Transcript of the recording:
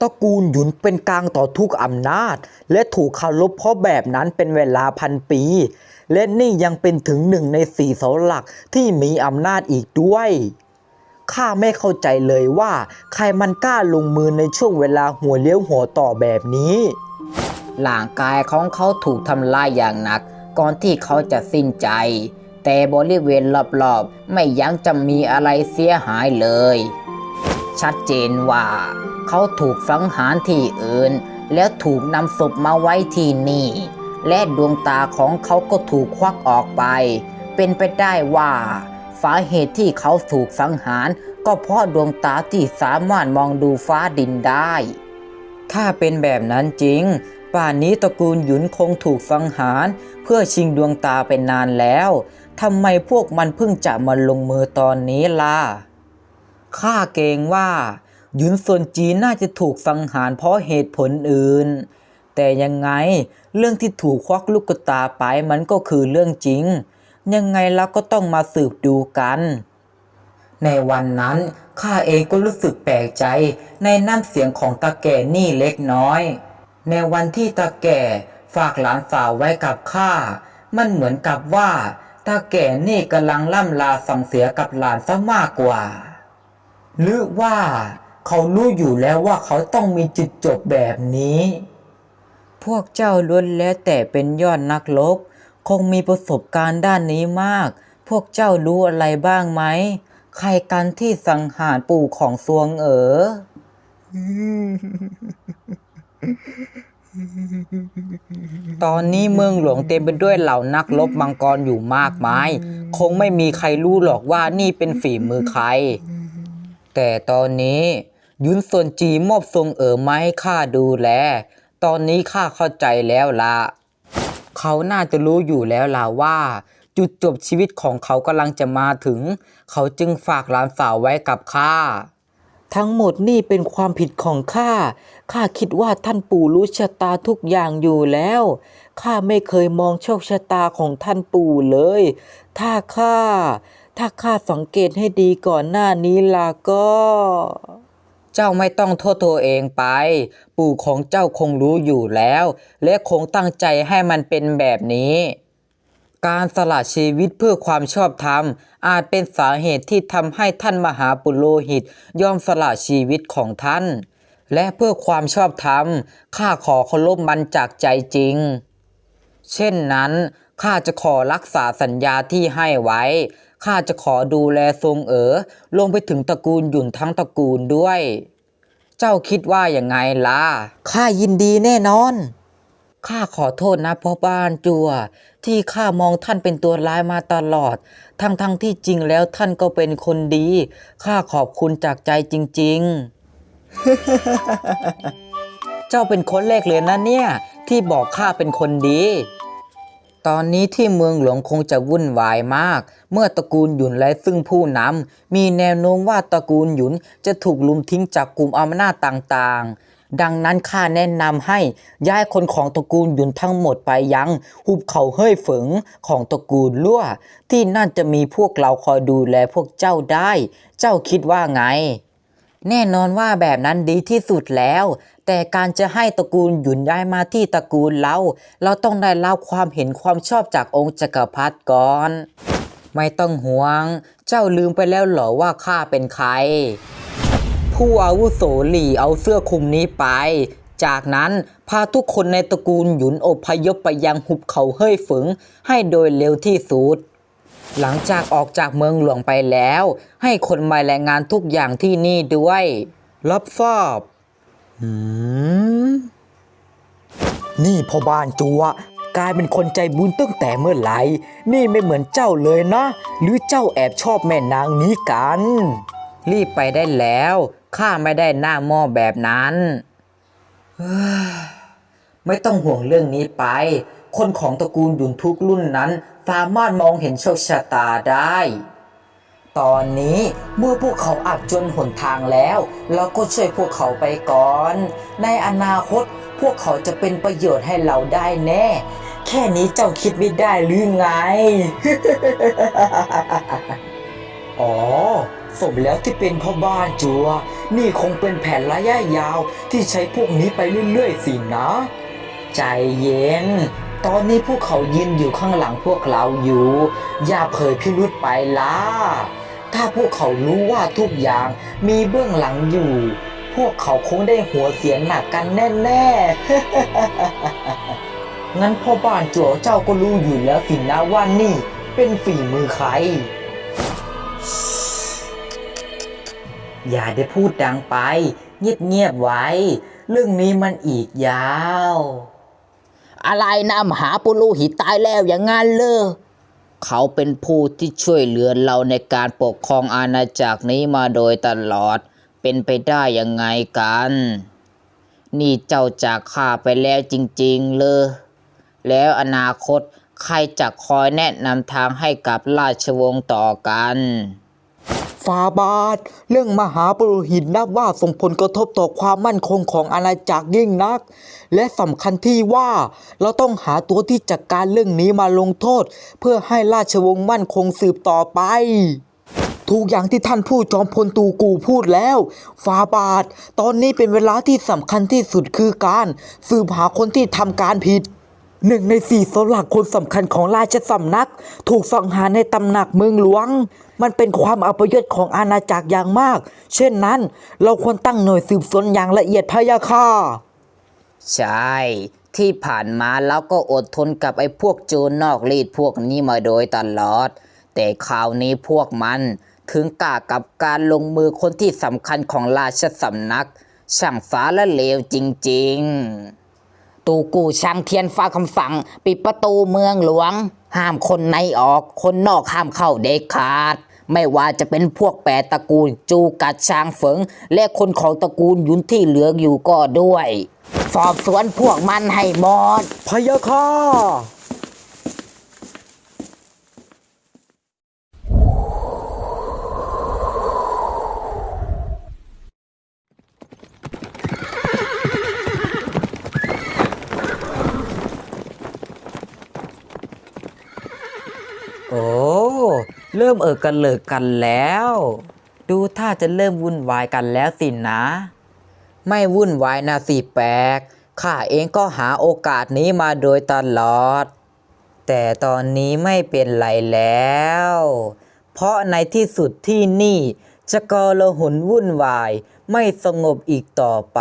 ตระกูลหยุนเป็นกลางต่อทุกอำนาจ และถูกคารพเพราะแบบนั้นเป็นเวลาพันปี และนี่ยังเป็นถึงหนึ่งในสี่เสาหลักที่มีอำนาจอีกด้วยข้าไม่เข้าใจเลยว่า ใครมันกล้าลงมือในช่วงเวลาหัวเลี้ยวหัวต่อแบบนี้ร่างกายของเขาถูกทำลายอย่างหนัก ก่อนที่เขาจะสิ้นใจ แต่บริเวณรอบๆ ไม่ยังจะมีอะไรเสียหายเลย ชัดเจนว่า เขาถูกสังหารที่อื่น แล้วถูกนำศพมาไว้ที่นี่ และดวงตาของเขาก็ถูกควักออกไป เป็นไปได้ว่าสาเหตุที่เขาถูกสังหาร ก็เพราะดวงตาที่สามารถมองดูฟ้าดินได้ ถ้าเป็นแบบนั้นจริง ป่านนี้ตระกูลหยุนคงถูกสังหาร เพื่อชิงดวงตาเป็นนานแล้วทำไมพวกมันเพิ่งจะมาลงมือตอนนี้ล่ะ ข้าเกรงว่าหยุนส่วนจีนน่าจะถูกสังหารเพราะเหตุผลอื่น แต่ยังไงเรื่องที่ถูกควักลูกตาไปมันก็คือเรื่องจริง ยังไงเราก็ต้องมาสืบดูกัน ในวันนั้นข้าเองก็รู้สึกแปลกใจในน้ำเสียงของตาแก่นี่เล็กน้อย ในวันที่ตาแก่ฝากหลานสาวไว้กับข้า มันเหมือนกับว่าตาแก่นี่กำลังล่ำลาสั่งเสียกับหลานซะมากกว่า หรือว่าเขารู้อยู่แล้วว่าเขาต้องมีจุดจบแบบนี้ พวกเจ้าล้วนแล้วแต่เป็นยอดนักรบคงมีประสบการณ์ด้านนี้มาก พวกเจ้ารู้อะไรบ้างไหม ใครกันที่สังหารปู่ของซวงเอ๋อตอนนี้เมืองหลวงเต็มไปด้วยเหล่านักรบมังกรอยู่มากมาย คงไม่มีใครรู้หรอกว่านี่เป็นฝีมือใคร แต่ตอนนี้ ยุนซวนจีมอบทรงเอ๋อมาให้ข้าดูแล ตอนนี้ข้าเข้าใจแล้วละเขาน่าจะรู้อยู่แล้วล่ะว่า จุดจบชีวิตของเขากำลังจะมาถึง เขาจึงฝากหลานสาวไว้กับข้าทั้งหมดนี่เป็นความผิดของข้า ข้าคิดว่าท่านปู่รู้ชะตาทุกอย่างอยู่แล้ว ข้าไม่เคยมองโชคชะตาของท่านปู่เลย ถ้าข้า ถ้าข้าสังเกตให้ดีก่อนหน้านี้ล่ะก็ เจ้าไม่ต้องโทษตัวเองไป ปู่ของเจ้าคงรู้อยู่แล้ว และคงตั้งใจให้มันเป็นแบบนี้ การสละชีวิตเพื่อความชอบธรรม อาจเป็นสาเหตุที่ทำให้ท่านมหาปุโรหิตยอมสละชีวิตของท่าน และเพื่อความชอบธรรมข้าขอเคารพมันจากใจจริง เช่นนั้นข้าจะขอรักษาสัญญาที่ให้ไว้ ข้าจะขอดูแลทรงเอ๋อลงไปถึงตระกูลหยุ่นทั้งตระกูลด้วย เจ้าคิดว่าอย่างไงล่ะ ข้ายินดีแน่นอน ข้าขอโทษนะพ่อบ้านจัว ที่ข้ามองท่านเป็นตัวร้ายมาตลอด ทั้งทั้งๆที่จริงแล้วท่านก็เป็นคนดี ข้าขอบคุณจากใจจริง ๆ เจ้าเป็นคนแรกเลยนะเนี่ย ที่บอกข้าเป็นคนดี ตอนนี้ที่เมืองหลวงคงจะวุ่นวายมาก เมื่อตระกูลหยุนและซึ่งผู้นำมีแนวโน้มว่าตระกูลหยุนจะถูกลุมทิ้งจากกลุ่มอำนาจต่างๆ ดังนั้นข้าแนะนำให้ย้ายคนของตระกูลหยุนทั้งหมดไปยังหุบเขาเฮ่ยฝิงของตระกูลลั่ว ที่นั่นจะมีพวกเราคอยดูแลพวกเจ้าได้ เจ้าคิดว่าไง แน่นอนว่าแบบนั้นดีที่สุดแล้ว แต่การจะให้ตระกูลหยุนย้ายมาที่ตระกูลเรา เราต้องได้รับความเห็นความชอบจากองค์จักรพรรดิก่อน ไม่ต้องห่วง เจ้าลืมไปแล้วเหรอว่าข้าเป็นใคร ผู้อาวุโสหลี่เอาเสื้อคลุมนี้ไป จากนั้นพาทุกคนในตระกูลหยุนอพยพไปยังหุบเขาเฮ่ยฝิงให้โดยเร็วที่สุดหลังจากออกจากเมืองหลวงไปแล้ว ให้คนมารายงานทุกอย่างที่นี่ด้วย รับทราบ นี่พ่อบ้านจัวกลายเป็นคนใจบุญตั้งแต่เมื่อไหร่ นี่ไม่เหมือนเจ้าเลยนะ หรือเจ้าแอบชอบแม่นางนี้กัน รีบไปได้แล้ว ข้าไม่ได้หน้าหม้อแบบนั้น ไม่ต้องห่วงเรื่องนี้ไป คนของตระกูลหยุนทุกรุ่นนั้น สามารถมองเห็นโชคชะตาได้ ตอนนี้เมื่อพวกเขาอับจนหนทางแล้ว เราก็ช่วยพวกเขาไปก่อน ในอนาคตพวกเขาจะเป็นประโยชน์ให้เราได้แน่ แค่นี้เจ้าคิดไม่ได้หรือไง อ๋อ สมแล้วที่เป็นพ่อบ้านจัว นี่คงเป็นแผนระยะยาวที่ใช้พวกนี้ไปเรื่อยๆสินะ ใจเย็น ตอนนี้พวกเขายืนอยู่ข้างหลังพวกเราอยู่ อย่าเผยพิรุษไปล่ะ ถ้าพวกเขารู้ว่าทุกอย่างมีเบื้องหลังอยู่ พวกเขาคงได้หัวเสียหนักกันแน่ๆ งั้นพ่อบ้านจัวเจ้าก็รู้อยู่แล้วสินะว่านี่เป็นฝีมือใคร อย่าได้พูดดังไป เงียบๆไว้ เรื่องนี้มันอีกยาว อะไรนะมหาปุโรหิตตายแล้วอย่างงั้นเลย เขาเป็นผู้ที่ช่วยเหลือเราในการปกครองอาณาจักรนี้มาโดยตลอด เป็นไปได้ยังไงกัน นี่เจ้าจากข้าไปแล้วจริง ๆ เลย แล้วอนาคตใครจะคอยแนะนำทางให้กับราชวงศ์ต่อกัน ฟาบาท เรื่องมหาปุโรหิตนับว่าส่งผลกระทบต่อความมั่นคงของอาณาจักรยิ่งนัก และสำคัญที่ว่าเราต้องหาตัวที่จัดการเรื่องนี้มาลงโทษ เพื่อให้ราชวงศ์มั่นคงสืบต่อไปทุกอย่างที่ท่านผู้จอมพลตูกูพูดแล้วฟาบาท ตอนนี้เป็นเวลาที่สำคัญที่สุดคือการ สืบหาคนที่ทำการผิด หนึ่งในสี่เสาหลักคนสำคัญของราชสำนัก ถูกสังหารในตำหนักเมืองหลวง มันเป็นความอัปยศของอาณาจักรอย่างมาก เช่นนั้นเราควรตั้งหน่วยสืบสวนอย่างละเอียดพะยาค่ะ ใช่ ที่ผ่านมาเราก็อดทนกับไอ้พวกโจรนอกรีดพวกนี้มาโดยตลอด แต่คราวนี้พวกมันถึงกล้ากับการลงมือคนที่สำคัญของราชสำนัก ช่างสาและเลวจริง ๆ ตูกูชางเทียนฟ้าคำฝัง ปิดประตูเมืองหลวง ห้ามคนในออก คนนอกห้ามเข้าเด็ดขาด ไม่ว่าจะเป็นพวกแปดตระกูลจูกัดช้างเฝิง และคนของตระกูลยุนที่เหลืออยู่ก็ด้วย สอบสวนพวกมันให้หมดพะยาค่ะ โอ้ เริ่มเอิกกันเลิกกันแล้ว ดูถ้าจะเริ่มวุ่นวายกันแล้วสินะ ไม่วุ่นวายนะสิแปลกข้าเองก็หาโอกาสนี้มาโดยตลอด แต่ตอนนี้ไม่เป็นไรแล้ว เพราะในที่สุดที่นี่จะกลหนวุ่นวาย ไม่สงบอีกต่อไป